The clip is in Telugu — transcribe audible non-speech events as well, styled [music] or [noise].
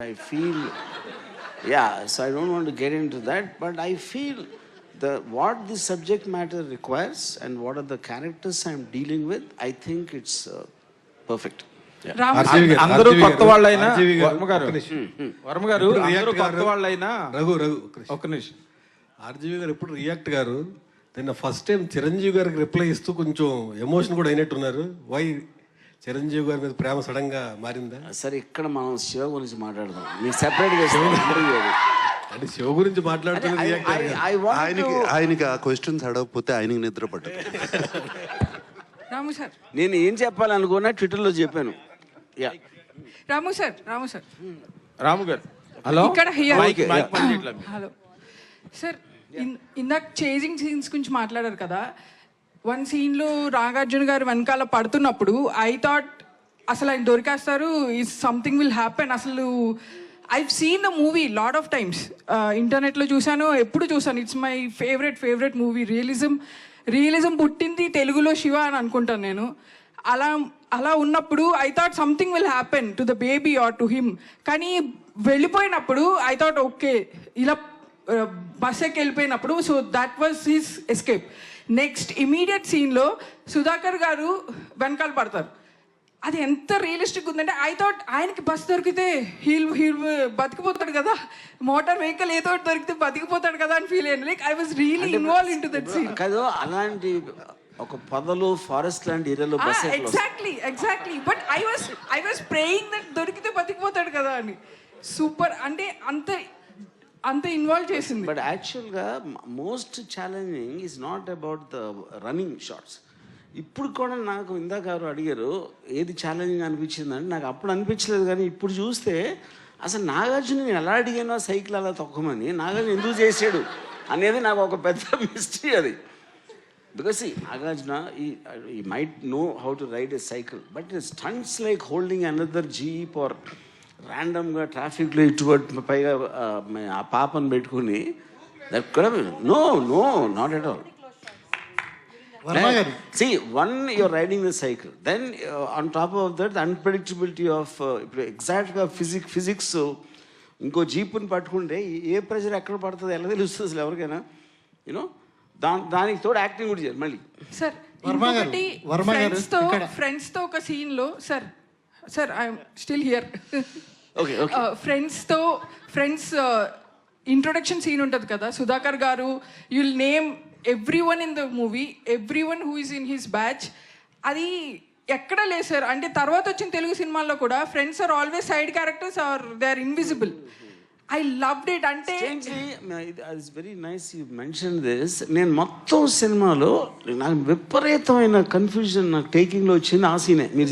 I feel, yeah, so I don't want to get into that, but I feel the what the subject matter requires and what are the characters I'm dealing with, I think it's uh, perfect. అందరూ కొత్త వాళ్ళైనా? వర్మ గారు. వర్మ గారు అందరూ కొత్త వాళ్ళైనా? రఘు రఘు ఒక్క నిమిషం. ఒక్క నిమిషం. ఆర్జీవి గారు ఎప్పుడు రియాక్ట్ గారు నిన్న ఫస్ట్ టైం చిరంజీవి గారికి రిప్లై ఇస్తూ కొంచెం ఎమోషన్ కూడా అయినట్టున్నారు. వై చిరంజీవి గారి మీద ప్రేమ సడన్గా మారిందా సరే ఇక్కడ మనం శివ గురించి మాట్లాడదాం. సెపరేట్గా ఇంటర్వ్యూ అంటే శివ గురించి మాట్లాడుతూ రియాక్ట్ అయ్యారు ఐ వాంట్ ఆయనకి ఆయనకి ఆ క్వశ్చన్స్ అడగకపోతే ఆయనకి నిద్ర పట్టదు. రాము సార్. నేను ఏం చెప్పాలనుకున్నా ట్విట్టర్లో చెప్పాను. Yeah Ramu sir Ramu sir. Ramu గారు. హలో? ఇక్కడ. హలో. సార్ ఇన్- ఇందాక చేజింగ్ సీన్స్ గురించి మాట్లాడారు కదా. వన్ సీన్లో నాగార్జున గారు వెనకాల పడుతున్నప్పుడు ఐ థాట్ అసలు ఆయన దొరికేస్తారు ఈజ్ సంథింగ్ విల్ హ్యాపెన్ అసలు I seen the movie lot of times ఇంటర్నెట్లో చూశాను ఎప్పుడు చూశాను. It's my favourite favourite movie realism realism పుట్టింది తెలుగులో శివ అని అనుకుంటాను నేను. అలా అలా ఉన్నప్పుడు I thought something will happen to the baby or to him కానీ వెళ్ళిపోయినప్పుడు ఐ థాట్ ఓకే ఇలా బస్ ఎక్కి వెళ్ళిపోయినప్పుడు so that was his escape next immediate సీన్లో సుధాకర్ గారు వెనకాల పడతారు. అది ఎంత రియలిస్టిక్ ఉందంటే ఐ థాట్ ఆయనకి బస్ దొరికితే హీల్ హీల్ బతికిపోతాడు కదా. మోటార్ వెహికల్ ఏదో దొరికితే బతికిపోతాడు కదా అని ఫీల్ అయ్యాను. Like I was really involve in to that scene కాదు అలాంటి ఒక పొదలు ఫారెస్ట్ లాంటి ఏరియాలో bus exactly exactly but I was I was praying that దొరికితే బతికిపోతాడు కదా అని. సూపర్ అంటే అంత అంత ఇన్వాల్వ్ చేసింది. బట్ యాక్చువల్గా most challenging is not about the running shots ఇప్పుడు కూడా నాకు ఇందాక ఎవరు అడిగారు ఏది ఛాలెంజింగ్ అనిపించిందంటే నాకు అప్పుడు అనిపించలేదు కానీ ఇప్పుడు చూస్తే అసలు నాగార్జున నేను ఎలా అడిగానో ఆ సైకిల్ అలా తొక్కమని నాగార్జున ఎందుకు చేశాడు అనేది నాకు ఒక పెద్ద [laughs] మిస్టరీ అది. బికాస్ ఈ నాగార్జున ఈ might know how to ride a cycle but stunts like holding another jeep or ర్యాండమ్గా ట్రాఫిక్లో ఇటువంటి పైగా ఆ, పాపను పెట్టుకుని that no no not at all see one you're riding the cycle then on top of that the unpredictability of ఇప్పుడు ఎగ్జాక్ట్గా ఫిజిక్ ఫిజిక్స్ ఇంకో జీపుని పట్టుకుంటే ఏ ప్రెషర్ ఎక్కడ పడుతుంది ఎలా తెలుస్తుంది అసలు ఎవరికైనా? యూనో దా దానికి తోడు యాక్టింగ్ కూడా చేయాలి మళ్ళీ. సార్ వర్మ గారు, ఇంకొకటి వర్మ గారు, ఫ్రెండ్స్తో ఇక్కడ. ఫ్రెండ్స్తో ఒక సీన్లో sir sir I'm still here okay okay ఫ్రెండ్స్తో ఫ్రెండ్స్ ఇంట్రొడక్షన్ సీన్ ఉంటుంది కదా సుధాకర్ గారు you'll name every one in the movie every one who is in his batch అది ఎక్కడ లేదు సార్ అంటే తర్వాత వచ్చిన తెలుగు సినిమాల్లో కూడా friends are always side characters or they are invisible I loved it అంటే very nice you mention this నేను మొత్తం సినిమాలో నాకు విపరీతమైన కన్ఫ్యూజన్ నాకు టేకింగ్లో వచ్చింది ఆ సీనే మీరు